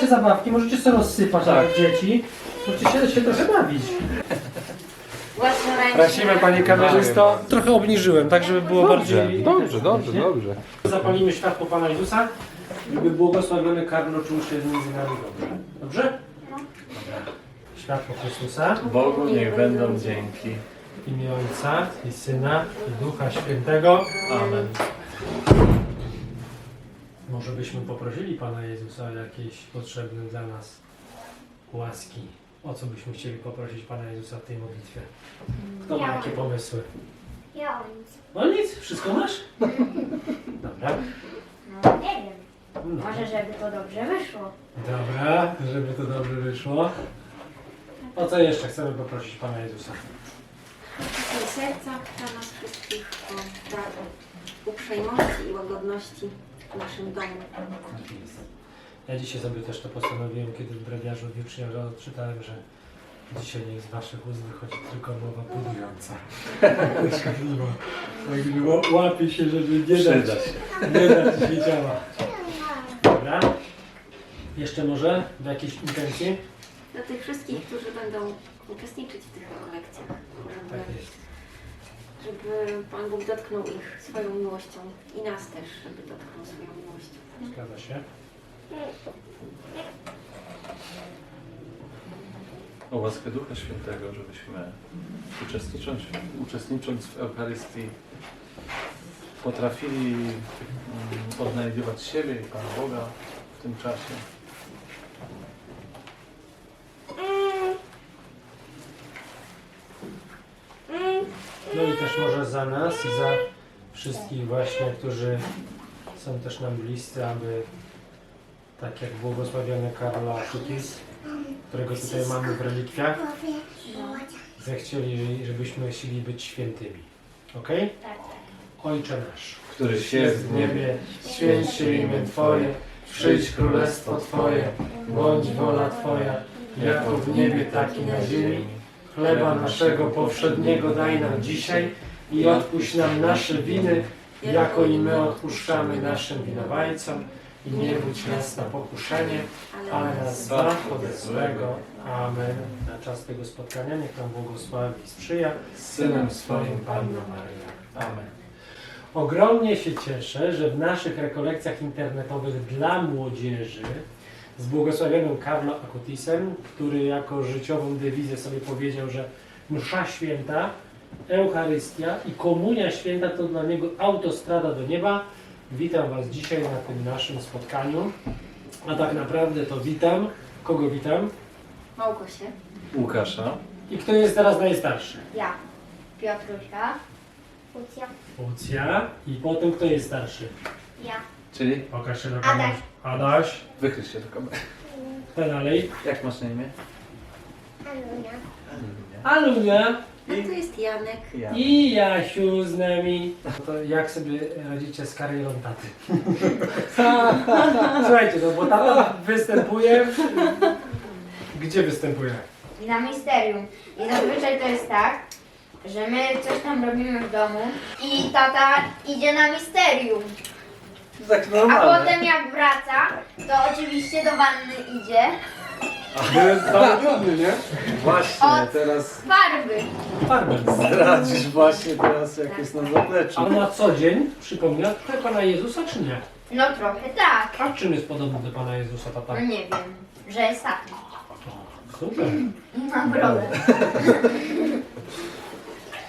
macie zabawki, możecie sobie rozsypać Tak. tak. dzieci. Możecie się, się trochę bawić. Własnoręcznie. Prosimy panie kamerzysto. Trochę obniżyłem, tak żeby było bardziej... dobrze, dobrze, dobrze. Zapalimy światło Pana Jezusa, żeby błogosławiony Karlo czuł się między nami dobrze. Dobrze? Światło Chrystusa Bogu niech będą dzięki. w imię Ojca i Syna i Ducha Świętego. Amen. Może byśmy poprosili Pana Jezusa o jakieś potrzebne dla nas łaski. O co byśmy chcieli poprosić Pana Jezusa w tej modlitwie? Kto ma Ja. jakie pomysły? Ja o nic. No nic, wszystko masz? Dobra. No nie wiem. No. Może żeby to dobrze wyszło. Dobra, żeby to dobrze wyszło. O co jeszcze chcemy poprosić Pana Jezusa? Serca dla nas wszystkich, o dar uprzejmości i łagodności w naszym domu. Tak jest. Ja dzisiaj sobie też to postanowiłem, kiedy w brewiarzu wiecznie odczytałem, że dzisiaj niech z Waszych ust wychodzi tylko mowa budująca. Szkodliwa. Tak było, łapie się, żeby nie Przyda dać, się. nie dać się działa. Dobra. Jeszcze może do jakiejś intencji? Dla tych wszystkich, którzy będą uczestniczyć w tych rekolekcjach, Tak jest. Żeby Pan Bóg dotknął ich swoją miłością i nas też, żeby dotknął swoją miłością. Zgadza się. O łaskę Ducha Świętego, żebyśmy uczestnicząc, uczestnicząc w Eucharystii potrafili mm, odnajdywać siebie i Pana Boga w tym czasie. No i też może za nas i za wszystkich właśnie, którzy są też nam bliscy, aby tak jak błogosławiony Karol Akutis, którego tutaj mamy w relikwiach, zechcieli, żebyśmy chcieli być świętymi. Ok? Tak, tak. Ojcze nasz, Któryś jest w niebie, święć się imię Twoje, przyjdź królestwo Twoje, bądź wola Twoja, jako w niebie, tak i na ziemi. Chleba naszego powszedniego daj nam dzisiaj i odpuść nam nasze winy, jako i my odpuszczamy naszym winowajcom. I nie budź nas na pokuszenie, ale nas zbaw ode złego. Amen. Na czas tego spotkania niech nam błogosławi i sprzyja Synem swoim Panna Maria. Amen. Ogromnie się cieszę, że w naszych rekolekcjach internetowych dla młodzieży z błogosławionym Karlo Akutisem, który jako życiową dewizję sobie powiedział, że msza święta, Eucharystia i komunia święta to dla niego autostrada do nieba. Witam Was dzisiaj na tym naszym spotkaniu. A tak naprawdę to witam. Kogo witam? Małgosie. Łukasza. I kto jest teraz najstarszy? Ja. Piotrusia. Lucja. Łucja. I potem kto jest starszy? Ja. Czyli Pokaż się na Adaś. kamerę. Adaś. wychyl się do kamery. Kto dalej? Jak masz na imię? Alunia. Alunia. A to jest Janek. Ja. I Jasiu z nami. To jak sobie radzicie z karierą taty? Słuchajcie, no bo tata występuje. Gdzie występuje? Na misterium. I zazwyczaj to jest tak, że my coś tam robimy w domu i tata idzie na misterium. Tak A potem jak wraca, to oczywiście do wanny idzie. Zarobiony, nie? Właśnie, Od- teraz Farby. Farmer. zdradzisz właśnie teraz jak jest na zapleczu. A na co dzień przypomina trochę Pana Jezusa, czy nie? No trochę tak. A czym jest podobny do Pana Jezusa tata? No nie wiem, że jest taki. Super. I ma brodę.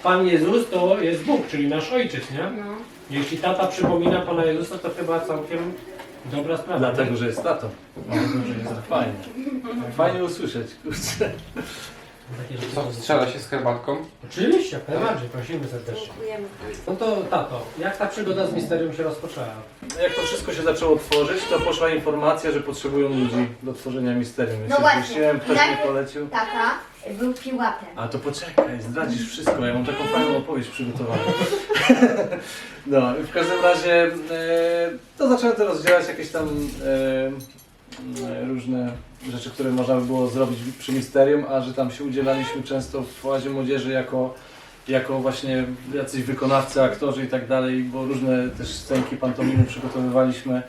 Pan Jezus to jest Bóg, czyli nasz Ojciec, nie? No. Jeśli tata przypomina Pana Jezusa, to chyba całkiem dobra sprawa. Dlatego, że jest tatą. Dlatego, że jest Fajnie. Fajnie usłyszeć, kurczę. takie rzeczy. Co, strzela się z herbatką? Oczywiście, jak najbardziej, prosimy serdecznie. Dziękujemy. No to tato, jak ta przygoda z misterium się rozpoczęła? Jak to wszystko się zaczęło tworzyć, to poszła informacja, że potrzebują ludzi do tworzenia misterium. Więc No właśnie. ktoś mi Najpierw- polecił. Tata był piłatem. A to poczekaj, zdradzisz wszystko, ja mam taką fajną opowieść przygotowaną. No, w każdym razie e, to zacząłem to rozdzielać jakieś tam e, różne rzeczy, które można by było zrobić przy misterium, a że tam się udzielaliśmy często w Łazie Młodzieży jako, jako właśnie jacyś wykonawcy, aktorzy i tak dalej, bo różne też scenki pantomimy przygotowywaliśmy.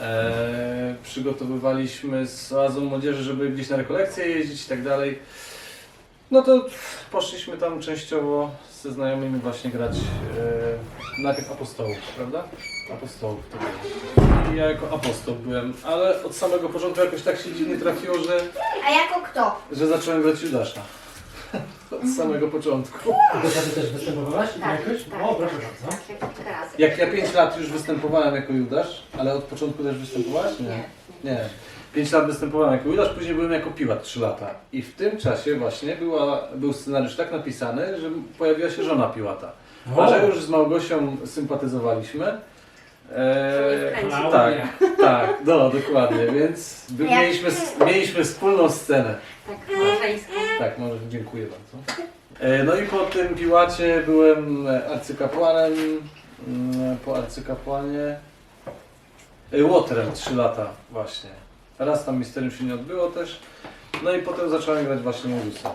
E, przygotowywaliśmy z oazą młodzieży, żeby gdzieś na rekolekcje jeździć i tak dalej. No to poszliśmy tam częściowo ze znajomymi właśnie grać e, najpierw apostołów, prawda? Apostołów to było. I ja jako apostoł byłem, ale od samego początku jakoś tak się dziwnie trafiło, że, A jako kto? że zacząłem grać Judasza. Od samego początku. A to ty też występowałaś Tak, jakoś? tak. O, proszę bardzo. Razy. Jak ja 5 lat już występowałem jako Judasz, ale od początku też występowałaś? Nie. Nie. 5 lat występowałem jako Judasz, później byłem jako Piłat 3 lata. I w tym czasie właśnie była, był scenariusz tak napisany, że pojawiła się żona Piłata. A że już z Małgosią sympatyzowaliśmy. E, wkręcić. tak, tak, no dokładnie, więc by, mieliśmy, mieliśmy wspólną scenę. Tak, małżeńską. Tak, może dziękuję bardzo. E, No i po tym Piłacie byłem arcykapłanem, mm, po arcykapłanie e, Łotrem 3 lata właśnie. Raz tam misterium się nie odbyło też. No i potem zacząłem grać właśnie Jezusa.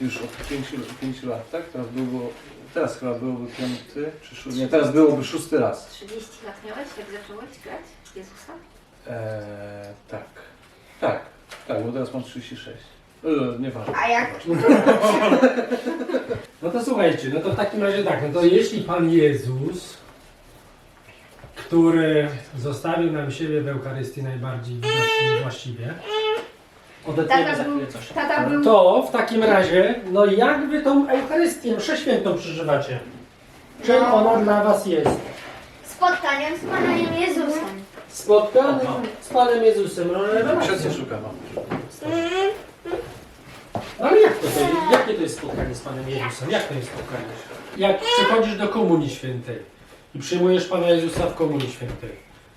Już od 5 5 lat, tak? Teraz byłoby, teraz chyba byłoby piąty czy szósty, nie, teraz byłoby szósty raz. 30 lat miałeś, jak zacząłeś grać Jezusa? Eee, tak, tak, tak, bo teraz mam 36. E, nieważne. A jak? No to słuchajcie, no to w takim razie tak, no to jeśli Pan Jezus, który zostawił nam siebie w Eucharystii najbardziej właści- właściwie, odetniemy Tata za był, chwilę coś. tata był To w takim razie, no jak Wy tą Eucharystię, mszę świętą przeżywacie? Czym No. ona dla Was jest? spotkaniem z Panem Jezusem. Spotkanie z Panem Jezusem, no rewelacja. Ksiądz nie szuka mam. Ale jak to, to jakie to jest spotkanie z Panem Jezusem? Jak to jest spotkanie? Jak przychodzisz do Komunii Świętej i przyjmujesz Pana Jezusa w Komunii Świętej,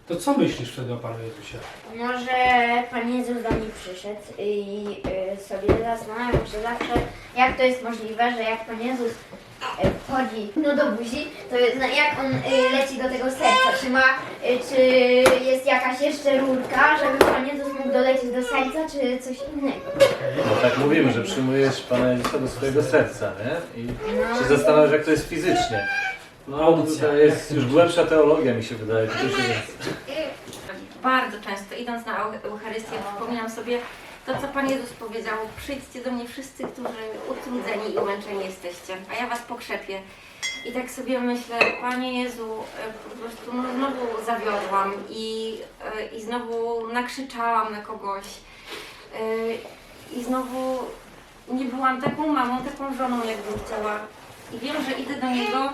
to co myślisz wtedy o Panu Jezusie? Może Pan Jezus do mnie przyszedł i y, sobie zastanawiam się zawsze, jak to jest możliwe, że jak Pan Jezus wchodzi no do buzi, to jest, no, jak on y, leci do tego serca? Czy ma, y, czy jest jakaś jeszcze rurka, żeby Pan Jezus mógł dolecieć do serca, czy coś innego? No tak mówimy, że przyjmujesz Pana Jezusa do swojego serca, nie? I się zastanawiasz, jak to jest fizycznie. No, to jest już głębsza teologia, mi się wydaje. To się jest. Bardzo często idąc na Euch- Eucharystię przypominam sobie to, co Pan Jezus powiedział. Przyjdźcie do mnie wszyscy, którzy utrudzeni i umęczeni jesteście, a ja was pokrzepię. I tak sobie myślę, Panie Jezu, e, po prostu no, znowu zawiodłam i, e, i znowu nakrzyczałam na kogoś. e, I znowu nie byłam taką mamą, taką żoną, jakbym chciała. I wiem, że idę do Niego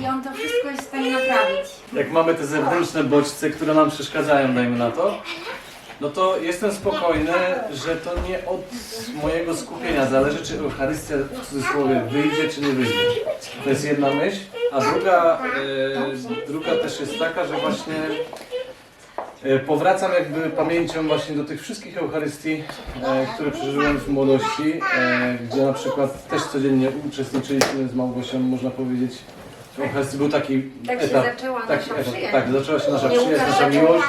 i On to wszystko jest w stanie naprawić. Jak mamy te zewnętrzne bodźce, które nam przeszkadzają, dajmy na to, no to jestem spokojny, że to nie od mojego skupienia zależy, czy Eucharystia w cudzysłowie wyjdzie, czy nie wyjdzie. To jest jedna myśl. A druga, e, druga też jest taka, że właśnie e, powracam jakby pamięcią właśnie do tych wszystkich Eucharystii, e, które przeżyłem w młodości, e, gdzie na przykład też codziennie uczestniczyliśmy z Małgosią, można powiedzieć. Eucharystii był taki Tak się etap. zaczęła Taki nasza etap, przyjaźń. tak, zaczęła się nasza Nie przyjaźń, nasza miłość.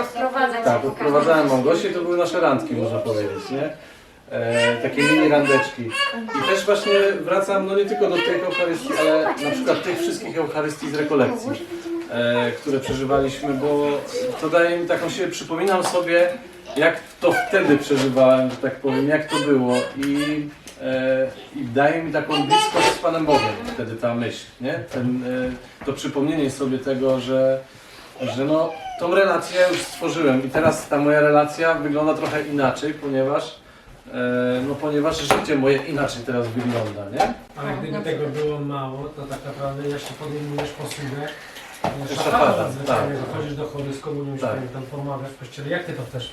Odprowadzać Tak, odprowadzałem Małgosię i to były nasze randki, można powiedzieć, nie? E, takie mini randeczki. I też właśnie wracam, no nie tylko do tych Eucharystii, ale na przykład tych wszystkich Eucharystii z rekolekcji, e, które przeżywaliśmy, bo to daje mi taką siłę, przypominam sobie, jak to wtedy przeżywałem, że tak powiem, jak to było i, i daje mi taką bliskość z Panem Bogiem wtedy ta myśl, nie? Ten, e, to przypomnienie sobie tego, że że no, tą relację już stworzyłem i teraz ta moja relacja wygląda trochę inaczej, ponieważ e, no ponieważ życie moje inaczej teraz wygląda, nie? Ale gdyby na tego było mało, to tak naprawdę jeszcze podejmujesz posługę zwyczajnego. tak. Chodzisz do chory z komunią Tak. świętą, pomawiasz w kościele. Jak ty to też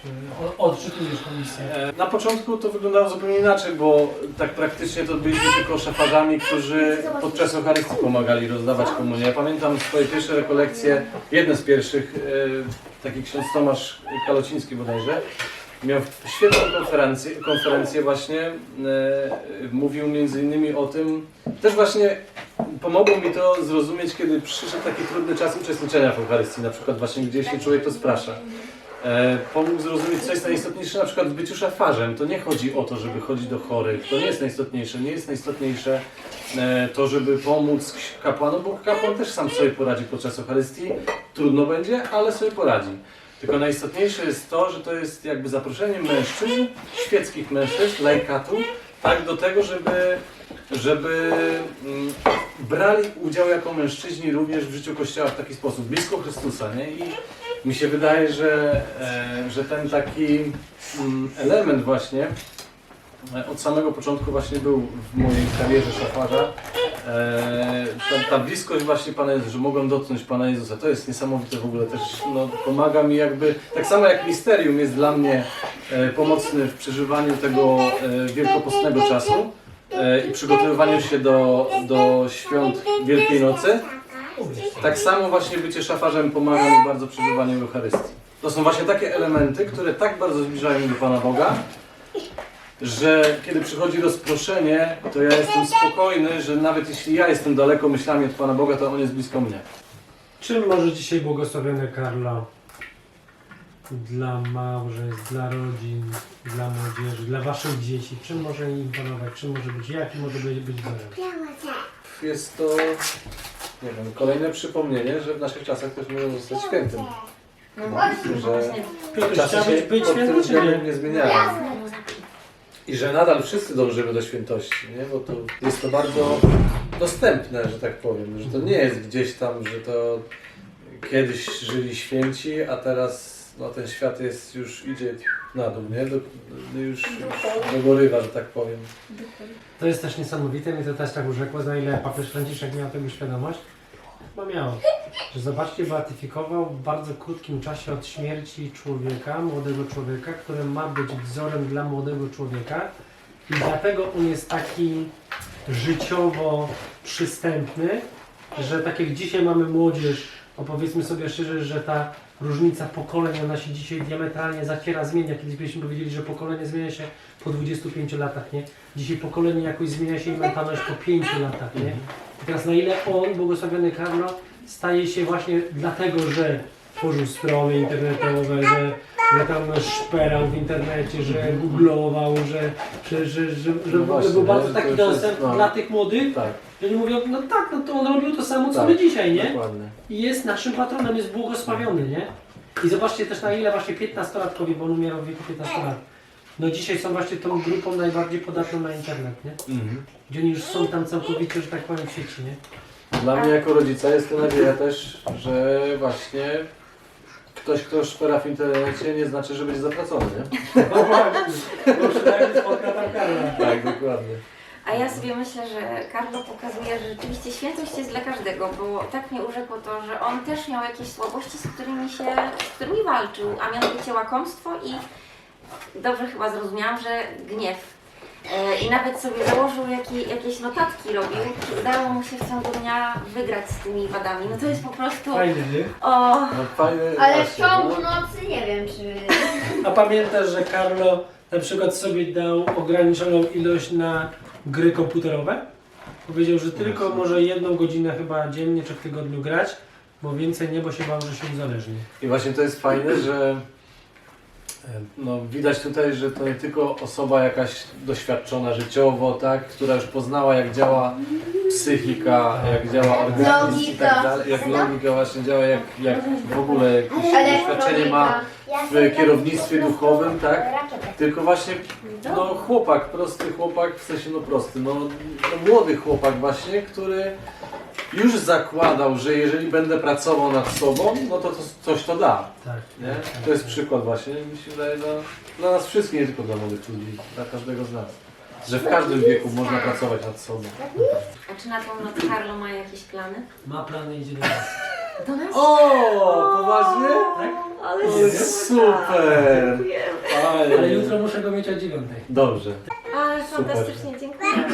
o- odczytujesz tę misję? E, Na początku to wyglądało zupełnie inaczej, bo tak praktycznie to byliśmy tylko szafarzami, którzy podczas Eucharystii pomagali rozdawać komunię. Ja pamiętam swoje pierwsze rekolekcje, jedne z pierwszych, e, taki ksiądz Tomasz Kalociński bodajże, miał świetną konferencję, konferencję właśnie, e, mówił między innymi o tym, też właśnie pomogło mi to zrozumieć, kiedy przyszedł taki trudny czas uczestniczenia w Eucharystii, na przykład właśnie gdzieś się człowiek rozprasza. E, pomógł zrozumieć, co jest najistotniejsze na przykład w byciu szafarzem. To nie chodzi o to, żeby chodzić do chorych. To nie jest najistotniejsze. Nie jest najistotniejsze e, to, żeby pomóc kapłanom, bo kapłan też sam sobie poradzi podczas Eucharystii. Trudno będzie, ale sobie poradzi. Tylko najistotniejsze jest to, że to jest jakby zaproszenie mężczyzn, świeckich mężczyzn, laikatu, tak do tego, żeby, żeby mm, brali udział jako mężczyźni również w życiu Kościoła w taki sposób, blisko Chrystusa, nie? I mi się wydaje, że, e, że ten taki mm, element właśnie e, od samego początku właśnie był w mojej karierze szafarza. E, ta, ta bliskość właśnie Pana Jezusa, że mogłem dotknąć Pana Jezusa, to jest niesamowite w ogóle też, no, pomaga mi jakby, tak samo jak misterium jest dla mnie e, pomocny w przeżywaniu tego e, wielkopostnego czasu e, i przygotowywaniu się do, do świąt Wielkiej Nocy, tak samo właśnie bycie szafarzem pomaga mi bardzo przeżywaniu Eucharystii. To są właśnie takie elementy, które tak bardzo zbliżają mnie do Pana Boga, że kiedy przychodzi rozproszenie, to ja jestem spokojny, że nawet jeśli ja jestem daleko myślami od Pana Boga, to On jest blisko mnie. Czym może dzisiaj błogosławiony Karlo dla małżeństw, dla rodzin, dla młodzieży, dla waszych dzieci, czym może im imponować, czym może być, jaki może być, być wzorem? Jest to nie wiem, kolejne przypomnienie, że w naszych czasach też możemy zostać świętym. No właśnie, Że właśnie. Czasy chciałbyś się być pod tym święty czy względem nie? nie zmieniają. I że nadal wszyscy dążymy do świętości, nie? bo to jest to bardzo dostępne, że tak powiem, że to nie jest gdzieś tam, że to kiedyś żyli święci, a teraz no, ten świat jest już idzie na dół, nie? Do, do, już, już dogorywa, że tak powiem. To jest też niesamowite, mnie to też tak urzekło, za ile papież Franciszek miał tego świadomość. Chyba miał. Że zobaczcie, beatyfikował w bardzo krótkim czasie od śmierci człowieka, młodego człowieka, który ma być wzorem dla młodego człowieka. I dlatego on jest taki życiowo przystępny, że tak jak dzisiaj mamy młodzież, opowiedzmy sobie szczerze, że ta różnica pokoleń, ona się dzisiaj diametralnie zaciera, zmienia. Kiedyś byśmy powiedzieli, że pokolenie zmienia się po 25 latach, nie? Dzisiaj pokolenie jakoś zmienia się i mentalność po 5 latach, nie? I teraz na ile on, błogosławiony Karlo, staje się właśnie dlatego, że tworzył strony internetowe, że, że tam szperał w internecie, że googlował, że, że, że, że, że No w ogóle właśnie, był nie? bardzo To taki już jest, dostępny no. dla tych młodych, Tak, że oni mówią, no tak, no to on robił to samo, co Tak, my dzisiaj, nie? dokładnie. I jest naszym patronem, jest błogosławiony, nie? I zobaczcie też na ile właśnie 15-latkowie, bo on umierał w wieku 15 lat. No dzisiaj są właśnie tą grupą najbardziej podatną na internet, nie? Mhm. Gdzie oni już są tam całkowicie, że tak powiem, w sieci, nie? Dla mnie jako rodzica jest to nadzieja też, że właśnie ktoś, kto szpera w internecie nie znaczy, że będzie zatracony, nie? No właśnie, bo przynajmniej spotka tam Karla. Tak, dokładnie. A ja sobie myślę, że Carlo pokazuje, że rzeczywiście świętość jest dla każdego, bo tak mnie urzekło to, że on też miał jakieś słabości, z którymi się, z którymi walczył, a mianowicie łakomstwo i dobrze chyba zrozumiałam, że gniew. E, I nawet sobie założył jakie, jakieś notatki robił, czy udało mu się w ciągu dnia wygrać z tymi wadami. No to jest po prostu... Fajnie, nie? O, No, fajny, Ale w właśnie, ciągu no. nocy nie wiem, czy... A pamiętasz, że Carlo na przykład sobie dał ograniczoną ilość na gry komputerowe? Powiedział, że tylko może jedną godzinę chyba dziennie czy w tygodniu grać, bo więcej nie, bo się bał, że się uzależni. I właśnie to jest fajne, że no, widać tutaj, że to nie tylko osoba jakaś doświadczona życiowo, tak, która już poznała jak działa psychika, jak działa organizm i tak dalej, jak logika właśnie działa, jak, jak w ogóle jakieś doświadczenie ma w kierownictwie duchowym, tak? Tylko właśnie no, chłopak, prosty chłopak, w sensie no prosty, no, no młody chłopak właśnie, który już zakładał, że jeżeli będę pracował nad sobą, no to, to coś to da. Tak. Nie? To jest przykład właśnie, mi się wydaje, dla, dla nas wszystkich, nie tylko dla młodych ludzi, dla każdego z nas. Że w każdym wieku można pracować nad sobą. a czy na tą noc Carlo ma jakieś plany? Ma plany, idzie do nas. Do nas? O, poważnie? Tak? Ale O, super! Dziękujemy. Ale jutro muszę go mieć o dziewiątej. Dobrze. Ale fantastycznie, dziękujemy.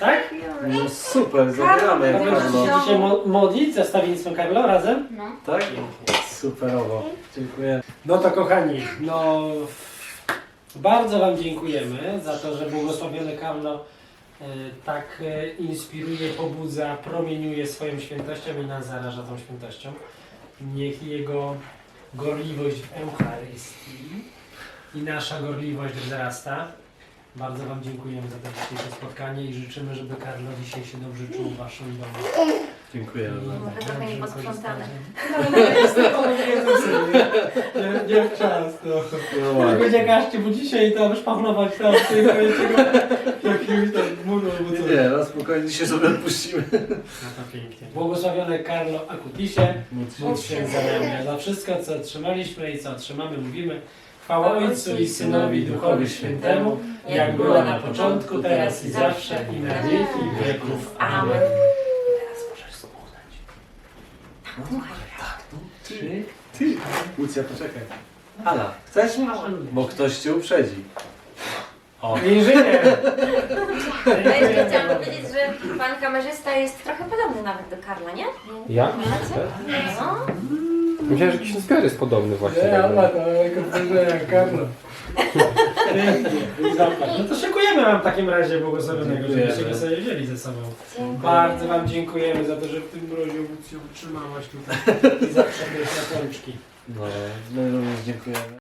Tak? No super, zabieramy A Karlo. będziecie Karlo. dzisiaj mo- modlić za stawiennictwem Karlo razem? No. Tak? Superowo. Dziękuję. No to kochani, no bardzo Wam dziękujemy za to, że błogosławiony Karlo e, tak e, inspiruje, pobudza, promieniuje swoją świętością i nas zaraża tą świętością. Niech jego gorliwość w Eucharystii i nasza gorliwość wzrasta. Bardzo Wam dziękujemy za to dzisiejsze spotkanie i życzymy, żeby Karlo dzisiaj się dobrze czuł w Waszym domu. Dziękuję. Może trochę nieposprzątane. Nie, nie w czas, no. No. Tylko bo dzisiaj tam szpachlować tam tego, tego jakiegoś tam muru albo Nie, coś. nie, no spokojnie dzisiaj sobie odpuścimy. No to pięknie. Błogosławiony Karlo Akutisie, módl się za nami, za wszystko, co otrzymaliśmy i co otrzymamy, mówimy. Chwała Ojcu i Synowi i Duchowi Świętemu, jak była na początku, teraz i zawsze, i na wieki wieków. Amen. Teraz możesz smuchnąć. Ty, ty. Łucja, poczekaj. Ala, chcesz? Bo ktoś cię uprzedzi. O. Inżynier! Ja jeszcze chciałam powiedzieć, że pan kamerzysta jest trochę podobny nawet do Karla, nie? Ja? No. Myślałem, że jakiś zbiór jest podobny właśnie. Nie, ale to jako jak Karlo. Pięknie, zapach. No to szykujemy wam w takim razie błogosławionego, żebyście go sobie wzięli ze sobą. Bardzo wam dziękujemy za to, że w tym mrozie Łucją utrzymałaś tutaj i za przepiękne pączki. No, my również dziękujemy.